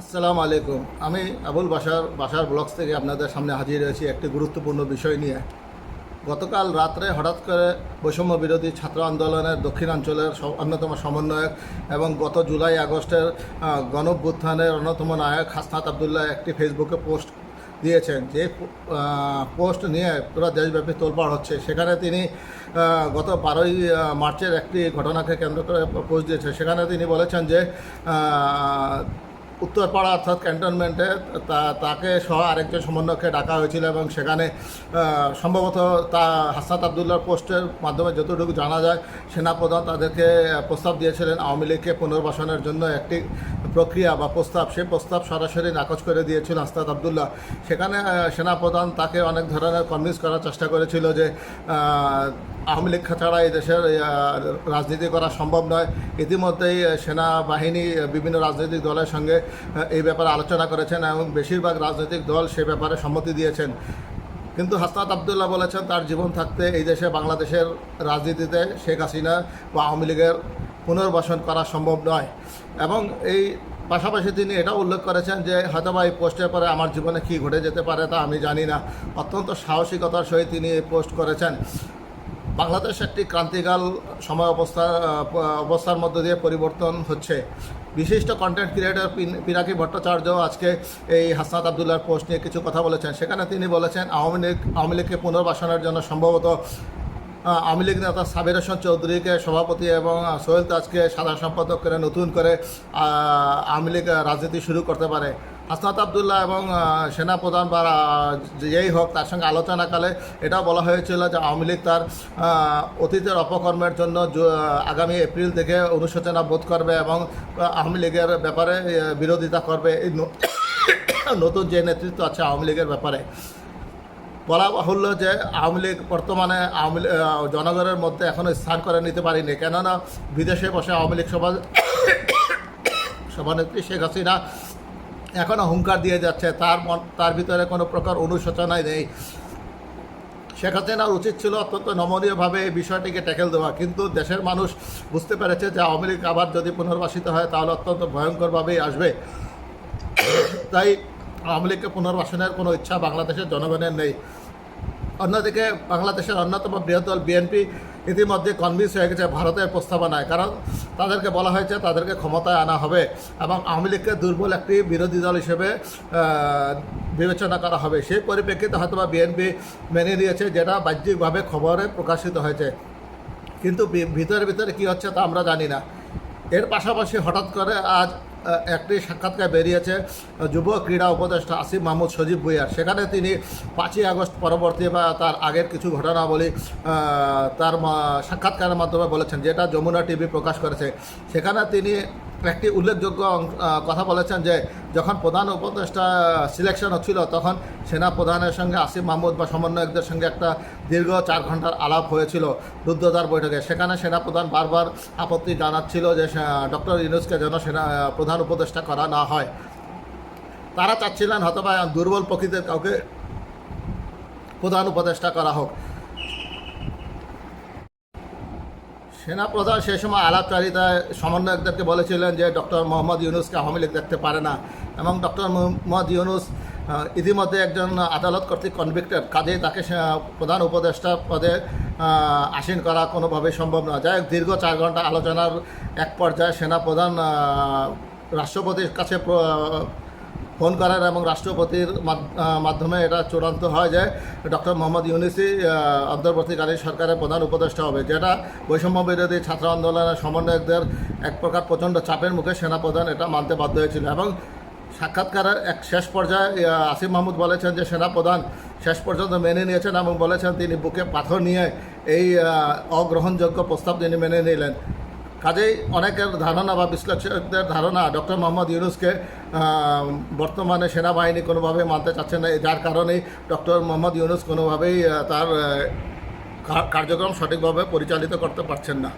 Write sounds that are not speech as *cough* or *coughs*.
আসসালামু আলাইকুম। আমি আবুল বাসার বাসার ব্লগস থেকে আপনাদের সামনে হাজির হয়েছি একটি গুরুত্বপূর্ণ বিষয় নিয়ে। গতকাল রাত্রে হঠাৎ করে বৈষম্য বিরোধী ছাত্র আন্দোলনের দক্ষিণাঞ্চলের অন্যতম সমন্বয়ক এবং গত জুলাই আগস্টের গণভ্যুত্থানের অন্যতম নায়ক হাসনাত আবদুল্লাহ একটি ফেসবুকে পোস্ট দিয়েছেন। যে পোস্ট নিয়ে পুরো দেশব্যাপী তোলপাড় হচ্ছে। সেখানে তিনি গত বারোই মার্চের একটি ঘটনাকে কেন্দ্র করে পোস্ট দিয়েছেন। সেখানে তিনি বলেছেন যে উত্তরপাড়া অর্থাৎ ক্যান্টনমেন্টে তাকে সহ আরেকজন সমন্বয়কে ডাকা হয়েছিল এবং সেখানে সম্ভবত তা হাসনাত আবদুল্লার পোস্টের মাধ্যমে যতটুকু জানা যায়, সেনাপ্রধান তাদেরকে প্রস্তাব দিয়েছিলেন আওয়ামী লীগকে পুনর্বাসনের জন্য একটি প্রক্রিয়া বা প্রস্তাব। সেই প্রস্তাব সরাসরি নাকচ করে দিয়েছিল হাসনাত আবদুল্লাহ। সেখানে সেনাপ্রধান তাকে অনেক ধরনের কনভিন্স করার চেষ্টা করেছিল যে আওয়ামী লীগ ছাড়া এই দেশের রাজনীতি করা সম্ভব নয়। ইতিমধ্যেই সেনাবাহিনী, বিভিন্ন রাজনৈতিক দলের সঙ্গে এই ব্যাপারে আলোচনা করেছেন এবং বেশিরভাগ রাজনৈতিক দল সে ব্যাপারে সম্মতি দিয়েছেন। কিন্তু হাসনাত আবদুল্লাহ বলেছেন, তার জীবন থাকতে এই দেশে বাংলাদেশের রাজনীতিতে শেখ হাসিনা বা আওয়ামী লীগের পুনর্বাসন করা সম্ভব নয়। এবং এই পাশাপাশি তিনি এটা উল্লেখ করেছেন যে, হয়তোবা এই পোস্টের পরে আমার জীবনে কী ঘটে যেতে পারে তা আমি জানি না। অত্যন্ত সাহসিকতার সহিত তিনি এই পোস্ট করেছেন। বাংলাদেশ একটি ক্রান্তিকাল সময় অবস্থা অবস্থার মধ্য দিয়ে পরিবর্তন হচ্ছে। বিশিষ্ট কন্টেন্ট ক্রিয়েটর পিনাকি ভট্টাচার্য আজকে এই হাসনাত আবদুল্লার পোস্ট নিয়ে কিছু কথা বলেছেন। সেখানে তিনি বলেছেন, আওয়ামী লীগ, আওয়ামী লীগকে পুনর্বাসনের জন্য সম্ভবত আওয়ামী লীগ নেতা সাবির হোসেন চৌধুরীকে সভাপতি এবং সোহেল তাজকে সাধারণ সম্পাদক করে নতুন করে আওয়ামী লীগ রাজনীতি শুরু করতে পারে। হাসনাত আবদুল্লাহ এবং সেনাপ্রধান বা যেই হোক তার সঙ্গে আলোচনাকালে এটাও বলা হয়েছিল যে আওয়ামী লীগ তার অতীতের অপকর্মের জন্য আগামী এপ্রিল থেকে অনুশোচনা বোধ করবে এবং আওয়ামী লীগের ব্যাপারে বিরোধিতা করবে। এই *coughs* নতুন যে নেতৃত্ব আছে আওয়ামী লীগের ব্যাপারে। বলা বাহুল্য যে আওয়ামী লীগ বর্তমানে আওয়ামী জনগণের মধ্যে এখনও স্থান করে নিতে পারিনি। কেননা বিদেশে বসে আওয়ামী লীগ সভা, *coughs* সভানেত্রী শেখ হাসিনা এখনও হুঙ্কার দিয়ে যাচ্ছে, তার মন, তার ভিতরে কোনো প্রকার অনুশোচনাই নেই। শেখ হাসিনার উচিত ছিল অত্যন্ত নমনীয়ভাবে এই বিষয়টিকে ট্যাকেল দেওয়া, কিন্তু দেশের মানুষ বুঝতে পেরেছে যে আওয়ামী লীগ আবার যদি পুনর্বাসিত হয়, তাহলে অত্যন্ত ভয়ঙ্করভাবেই আসবে। তাই আওয়ামী লীগকে পুনর্বাসনের কোনো ইচ্ছা বাংলাদেশের জনগণের নেই। অন্যদিকে বাংলাদেশের অন্যতম বৃহৎ দল বিএনপি ইতিমধ্যে কনভিন্স হয়ে গেছে, ভারতের প্রস্তাবনায় কারণ তাদেরকে বলা হয়েছে তাদেরকে ক্ষমতায় আনা হবে এবং আওয়ামী লীগকে দুর্বল একটি বিরোধী দল হিসেবে বিবেচনা করা হবে। সেই পরিপ্রেক্ষিতে হয়তোবা বিএনপি মেনে নিয়েছে, যেটা বাহ্যিকভাবে খবরে প্রকাশিত হয়েছে। কিন্তু ভিতরে ভিতরে কী হচ্ছে তা আমরা জানি না। এর পাশাপাশি হঠাৎ করে আজ একটি সাক্ষাৎকার বেরিয়েছে যুব ক্রীড়া উপদেষ্টা আসিফ মাহমুদ সজীব ভুইয়ার সেখানে তিনি পাঁচই আগস্ট পরবর্তী বা তার আগের কিছু ঘটনাবলী তার সাক্ষাৎকারের মাধ্যমে বলেছেন, যেটা যমুনা টিভি প্রকাশ করেছে। সেখানে তিনি একটি উল্লেখযোগ্য কথা বলেছেন যে যখন প্রধান উপদেষ্টা সিলেকশন হচ্ছিল, তখন সেনা প্রধানের সঙ্গে আসিফ মাহমুদ বা সমন্বয়কদের সঙ্গে একটা দীর্ঘ চার ঘণ্টার আলাপ হয়েছিল রুদ্রদার বৈঠকে। সেখানে সেনাপ্রধান বারবার আপত্তি জানাচ্ছিল যে ডক্টর ইউনুসকে যেন সেনা প্রধান উপদেষ্টা করা না হয়। তারা চাচ্ছিলেন হয়তোবা দুর্বল প্রকৃতির কাউকে প্রধান উপদেষ্টা করা হোক। সেনাপ্রধান সেই সময় আলাপচারিতায় সমন্বয়কদেরকে বলেছিলেন যে ডক্টর মোহাম্মদ ইউনুসকে আওয়ামী লীগ দেখতে পারে না। এবং ডক্টর মোহাম্মদ ইউনুস ইতিমধ্যে একজন আদালত কর্তৃক কনভিক্টেড কাজেই তাকে প্রধান উপদেষ্টা পদে আসীন করা কোনোভাবেই সম্ভব নয়। যাই হোক, দীর্ঘ চার ঘণ্টা আলোচনার এক পর্যায়ে সেনাপ্রধান রাষ্ট্রপতির কাছে ফোন করার এবং রাষ্ট্রপতির মাধ্যমে এটা চূড়ান্ত হয় যে ডক্টর মোহাম্মদ ইউনিসি অন্তর্বর্তীকালীন সরকারের প্রধান উপদেষ্টা হবে, যেটা বৈষম্য বিরোধী ছাত্র আন্দোলনের সমন্বয়কদের এক প্রকার প্রচণ্ড চাপের মুখে সেনাপ্রধান এটা মানতে বাধ্য হয়েছিল। এবং সাক্ষাৎকারের এক শেষ পর্যায়ে আসিফ মাহমুদ বলেছেন যে সেনাপ্রধান শেষ পর্যন্ত মেনে নিয়েছেন এবং বলেছেন তিনি বুকে পাথর নিয়ে এই অগ্রহণযোগ্য প্রস্তাব তিনি মেনে নিলেন। কাজেই অনেকের ধারণা বা বিশ্লেষকদের ধারণা ডক্টর মোহাম্মদ ইউনুসকে বর্তমানে সেনাবাহিনী কোনোভাবেই মানতে চাচ্ছে না। যার কারণে ডক্টর মোহাম্মদ ইউনুস কোনোভাবেই তার কার্যক্রম সঠিকভাবে পরিচালিত করতে পারছেন না।